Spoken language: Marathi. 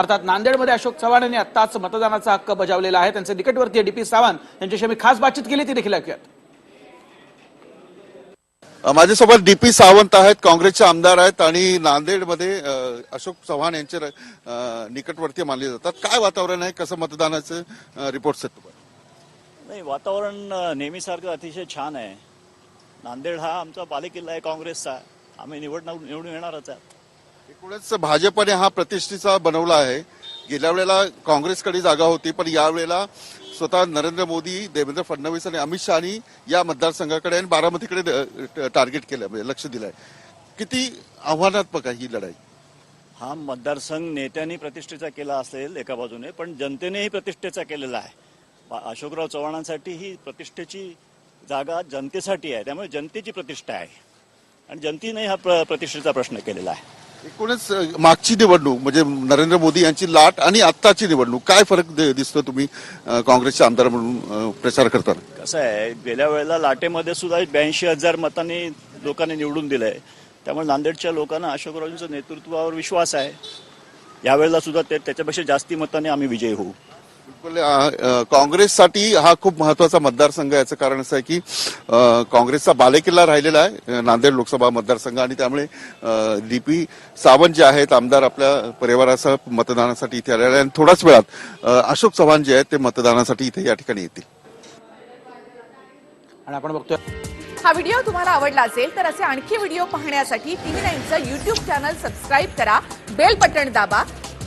अर्थात नांदेडमध्ये अशोक चव्हाण यांनी आत्ताच मतदानाचा हक्क बजावलेला आहे. त्यांचे निकटवर्तीय डीपी सावंत यांच्याशी मी खास बातचीत केली ती देखील ऐकूयात. माझ्यासोबत डी पी सावंत आहेत काँग्रेसचे आमदार आहेत आणि नांदेडमध्ये अशोक चव्हाण यांचे निकटवर्तीय मानले जातात. काय वातावरण आहे? कसं मतदानाचं रिपोर्ट्स आहेत तुम्हाला नाही वातावरण नेहमीसारखं अतिशय छान आहे. नांदेड हा आमचा बालेकिल्ला आहे काँग्रेसचा. आम्ही निवड निवडून येणारच आहे एकूणच भाजपने हा प्रतिष्ठेचा बनवला आहे. गेल्या वेळेला काँग्रेसकडे जागा होती पण यावेळेला स्वतः नरेंद्र मोदी देवेंद्र फडणवीस आणि अमित शहानी या मतदारसंघाकडे आणि बारामतीकडे टार्गेट केलं म्हणजे लक्ष दिलंय. किती आव्हानात्मक आहे ही लढाई? हा मतदारसंघ नेत्यांनी प्रतिष्ठेचा केला असेल एका बाजूने पण जनतेनेही प्रतिष्ठेचा केलेला आहे. बा- अशोकराव चव्हाणांसाठी ही प्रतिष्ठेची जागा जनतेसाठी आहे त्यामुळे जनतेची प्रतिष्ठा आहे. आणि जनतेने हा प्र- प्रतिष्ठेचा प्रश्न केलेला आहे. एकूणच मागची निवडणूक म्हणजे नरेंद्र मोदी यांची लाट आणि आत्ताची निवडणूक काय फरक दिसतो तुम्ही काँग्रेसच्या काँग्रेसचे आमदार म्हणून प्रचार करताना? कसं आहे गेल्या वेळेला लाटेमध्ये सुद्धा ब्याऐंशी हजार मतांनी लोकांनी निवडून दिलंय. त्यामुळे नांदेडच्या लोकांना अशोकरावांच्या नेतृत्वावर विश्वास आहे. यावेळेला सुद्धा ते त्याच्यापेक्षा जास्ती मतांनी आम्ही विजयी होऊ. बिलकुल, काँग्रेससाठी हा खूप महत्त्वाचा मतदारसंघ आहे. याचं कारण असं आहे की काँग्रेसचा बालेकिल्ला राहिलेला आहे नांदेड लोकसभा मतदारसंघ आणि त्यामुळे डी पी सावंत जे आहेत आमदार आपल्या परिवारासह मतदानासाठी इथे आलेले आणि थोड्याच वेळात अशोक चव्हाण जे आहेत ते मतदानासाठी इथे या ठिकाणी येतील. आणि आपण बघतोय हा व्हिडिओ तुम्हाला आवडला असेल तर असे आणखी व्हिडिओ पाहण्यासाठी टीव्ही नाईनचं युट्यूब चॅनल सबस्क्राईब करा बेल बटण दाबा